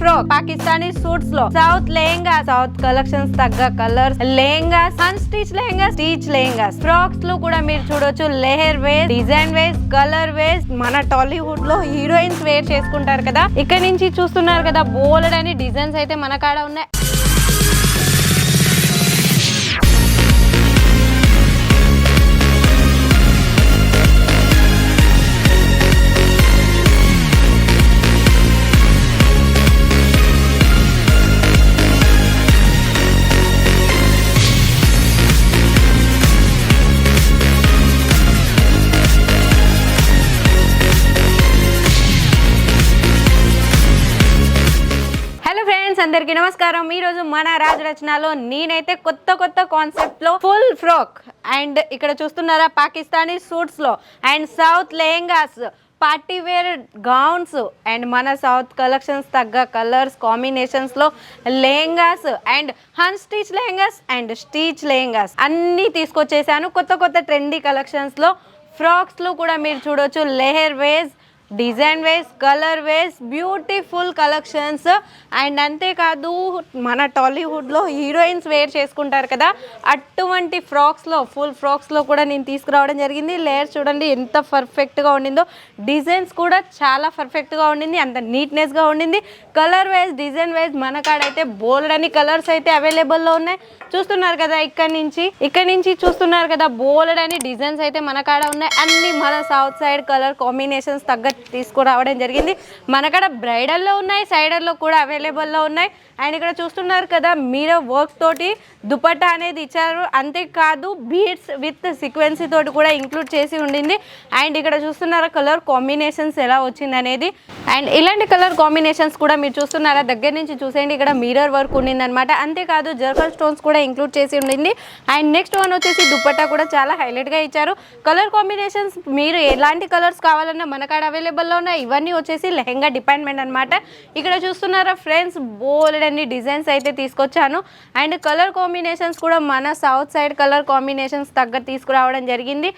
Frock Pakistani సూట్స్లో. South lehenga south collections తగ్గ colours lehengas unstitch lehenga stitch lehengas ఫ్రాక్స్లో కూడా మీరు చూడొచ్చు. Lehar wise design wise colour wise. మన టాలీవుడ్లో హీరోయిన్స్ వేర్ చేసుకుంటారు కదా. ఇక్కడ నుంచి చూస్తున్నారు కదా బోల్డ్ అని డిజైన్స్ అయితే మన కాడ ఉన్నాయి. ఫ్రెండ్స్ అందరికీ నమస్కారం. ఈ రోజు మన రాజు రచనలో నేనైతే కొత్త కొత్త కాన్సెప్ట్లో ఫుల్ ఫ్రాక్ అండ్ ఇక్కడ చూస్తున్నారా Pakistani సూట్స్లో and south lehengas party wear gowns and మన సౌత్ కలెక్షన్స్ తగ్గ colours కాంబినేషన్స్లో lehengas and unstitch lehengas and stitch lehengas అన్నీ తీసుకొచ్చేసాను. కొత్త కొత్త ట్రెండీ కలెక్షన్స్లో ఫ్రాక్స్లో కూడా మీరు చూడొచ్చు. Lehar wise design wise colour wise beautiful collections. And అంతేకాదు మన టాలీవుడ్లో హీరోయిన్స్ వేర్ చేసుకుంటారు కదా అటువంటి ఫ్రాక్స్లో ఫుల్ ఫ్రాక్స్లో కూడా నేను తీసుకురావడం జరిగింది. లేయర్ చూడండి ఎంత పర్ఫెక్ట్గా ఉండిందో. డిజైన్స్ కూడా చాలా పర్ఫెక్ట్గా ఉండింది అంత నీట్నెస్గా ఉండింది. కలర్ వైజ్ డిజైన్ వైజ్ మన కాడ అయితే బోల్డ్ అని కలర్స్ అయితే అవైలబుల్లో ఉన్నాయి. చూస్తున్నారు కదా ఇక్కడ నుంచి ఇక్కడ నుంచి చూస్తున్నారు కదా బోల్డ్ అని డిజైన్స్ అయితే మన కాడ ఉన్నాయి. అన్ని మన సౌత్ సైడ్ కలర్ కాంబినేషన్స్ తగ్గ తీసుకురావడం జరిగింది. మన కాడ బ్రైడల్లో ఉన్నాయి సైడర్లో కూడా అవైలబుల్లో ఉన్నాయి. అండ్ ఇక్కడ చూస్తున్నారు కదా మీరు వర్క్ తోటి దుపట్టా అనేది ఇచ్చారు. అంతేకాదు బీడ్స్ విత్ సీక్వెన్సీ తోటి కూడా ఇంక్లూడ్ చేసి ఉండింది. అండ్ ఇక్కడ చూస్తున్నారా కలర్ కాంబినేషన్స్ ఎలా వచ్చింది అనేది. అండ్ ఇలాంటి కలర్ కాంబినేషన్స్ కూడా మీరు చూస్తున్నారా దగ్గర నుంచి చూసేయండి. ఇక్కడ మిరర్ వర్క్ ఉండింది అనమాట అంతేకాదు జర్కల్ స్టోన్స్ కూడా ఇంక్లూడ్ చేసి ఉండింది. అండ్ నెక్స్ట్ వన్ వచ్చేసి దుపట్టా కూడా చాలా హైలైట్గా ఇచ్చారు. కలర్ కాంబినేషన్స్ మీరు ఎలాంటి కలర్స్ కావాలన్నా మన కాడ అవైలబుల్లో ఉన్నాయి. ఇవన్నీ వచ్చేసి లెహంగా డిపార్ట్మెంట్ అనమాట ఇక్కడ చూస్తున్నారా ఫ్రెండ్స్ బోల్డ్ అన్ని డిజైన్స్ అయితే తీసుకొచ్చాను. అండ్ కలర్ కాంబినేషన్స్ కూడా మన సౌత్ సైడ్ కలర్ కాంబినేషన్స్ తగ్గ తీసుకురావడం జరిగింది.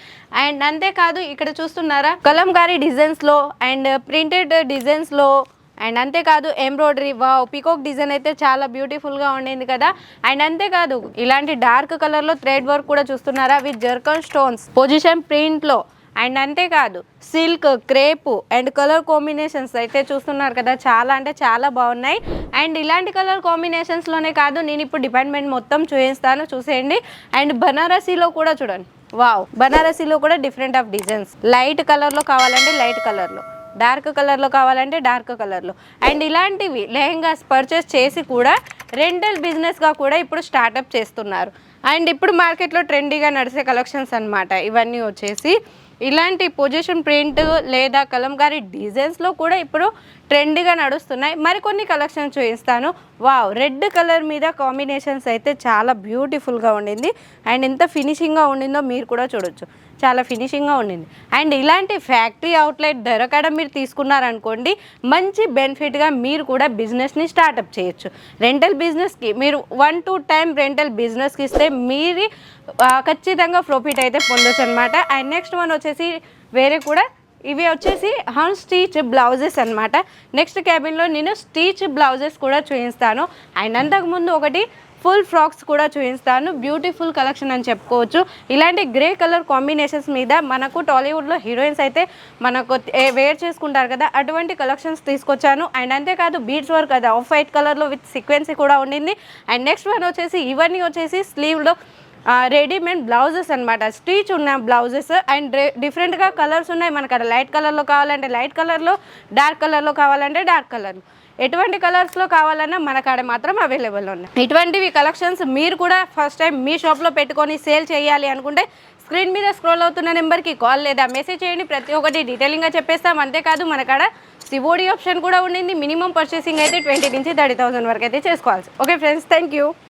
అండ్ అంతేకాదు ఇక్కడ చూస్తున్నారా కలంకారీ డిజైన్స్లో అండ్ ప్రింటెడ్ డిజైన్స్లో అండ్ అంతేకాదు ఎంబ్రాయిడరీ. వా పికోక్ డిజైన్ అయితే చాలా బ్యూటిఫుల్గా ఉండింది కదా. అండ్ అంతేకాదు ఇలాంటి డార్క్ కలర్లో థ్రెడ్ వర్క్ కూడా చూస్తున్నారా విత్ జర్కన్ స్టోన్స్. పొజిషన్ ప్రింట్లో అండ్ అంతేకాదు silk crepe and colour combinations అయితే చూస్తున్నారు కదా చాలా అంటే చాలా బాగున్నాయి. అండ్ ఇలాంటి కలర్ కాంబినేషన్స్లోనే కాదు నేను ఇప్పుడు డిపార్ట్మెంట్ మొత్తం చూపిస్తాను చూసేయండి. అండ్ బనారసీలో కూడా చూడండి. వావ్ బనారసీలో కూడా డిఫరెంట్ ఆఫ్ డిజైన్స్. లైట్ కలర్లో కావాలంటే లైట్ కలర్లో డార్క్ కలర్లో కావాలంటే డార్క్ కలర్లో. అండ్ ఇలాంటివి లెహంగాస్ పర్చేస్ చేసి కూడా రెంటల్ బిజినెస్గా కూడా ఇప్పుడు స్టార్టప్ చేస్తున్నారు. అండ్ ఇప్పుడు మార్కెట్లో ట్రెండీగా నడిచే కలెక్షన్స్ అన్నమాట. ఇవన్నీ వచ్చేసి ఇలాంటి పొజిషన్ ప్రింట్ లేదా కలంకారీ డిజైన్స్లో కూడా ఇప్పుడు ట్రెండ్గా నడుస్తున్నాయి. మరికొన్ని కలెక్షన్స్ చూపిస్తాను. వావ్! రెడ్ కలర్ మీద కాంబినేషన్స్ అయితే చాలా బ్యూటిఫుల్గా ఉండింది. అండ్ ఎంత ఫినిషింగ్గా ఉండిందో మీరు కూడా చూడొచ్చు. చాలా ఫినిషింగ్గా ఉండింది. అండ్ ఇలాంటి ఫ్యాక్టరీ అవుట్లెట్ దొరకడం మీరు తీసుకున్నారనుకోండి మంచి బెనిఫిట్గా మీరు కూడా బిజినెస్ని స్టార్టప్ చేయొచ్చు. రెంటల్ బిజినెస్కి మీరు వన్ టూ టైం రెంటల్ బిజినెస్కి ఇస్తే మీరు ఖచ్చితంగా ప్రాఫిట్ అయితే పొందొచ్చు అనమాట అండ్ నెక్స్ట్ వన్ వచ్చేసి వేరే కూడా ఇవి వచ్చేసి హన్ స్టీచ్ బ్లౌజెస్ అనమాట నెక్స్ట్ క్యాబిన్లో నేను స్టీచ్ బ్లౌజెస్ కూడా చూపిస్తాను. అండ్ అంతకుముందు ఒకటి ఫుల్ ఫ్రాక్స్ కూడా చూపిస్తాను. బ్యూటిఫుల్ కలెక్షన్ అని చెప్పుకోవచ్చు. ఇలాంటి గ్రే కలర్ కాంబినేషన్స్ మీద మనకు టాలీవుడ్లో హీరోయిన్స్ అయితే మనకు వేర్ చేసుకుంటారు కదా అటువంటి కలెక్షన్స్ తీసుకొచ్చాను. అండ్ అంతేకాదు బీడ్స్ వర్క్ అది ఆఫ్ వైట్ కలర్లో విత్ సీక్వెన్సీ కూడా ఉండింది. అండ్ నెక్స్ట్ వన్ వచ్చేసి ఇవన్నీ వచ్చేసి స్లీవ్లో రెడీమేడ్ బ్లౌజెస్ అనమాట స్టిచ్ ఉన్న బ్లౌజెస్ అండ్ డిఫరెంట్గా కలర్స్ ఉన్నాయి. మనకు అక్కడ లైట్ కలర్లో కావాలంటే లైట్ కలర్లో డార్క్ కలర్లో కావాలంటే డార్క్ కలర్లో. ఎటువంటి కలర్స్లో కావాలన్నా మన కాడ మాత్రం అవైలబుల్ ఉన్నాయి. ఇటువంటివి కలెక్షన్స్ మీరు కూడా ఫస్ట్ టైం మీ షాప్లో పెట్టుకొని సేల్ చేయాలి అనుకుంటే స్క్రీన్ మీద స్క్రోల్ అవుతున్న నెంబర్కి కాల్ లేదా మెసేజ్ చేయండి. ప్రతి ఒక్కటి డీటెయిలింగ్గా చెప్పేస్తాం. అంతేకాదు మన కాడ సివోడి ఆప్షన్ కూడా ఉండింది. మినిమం పర్చేసింగ్ అయితే ట్వంటీ నుంచి థర్టీ థౌసండ్ వరకు అయితే చేసుకోవాల్సి. Okay friends thank you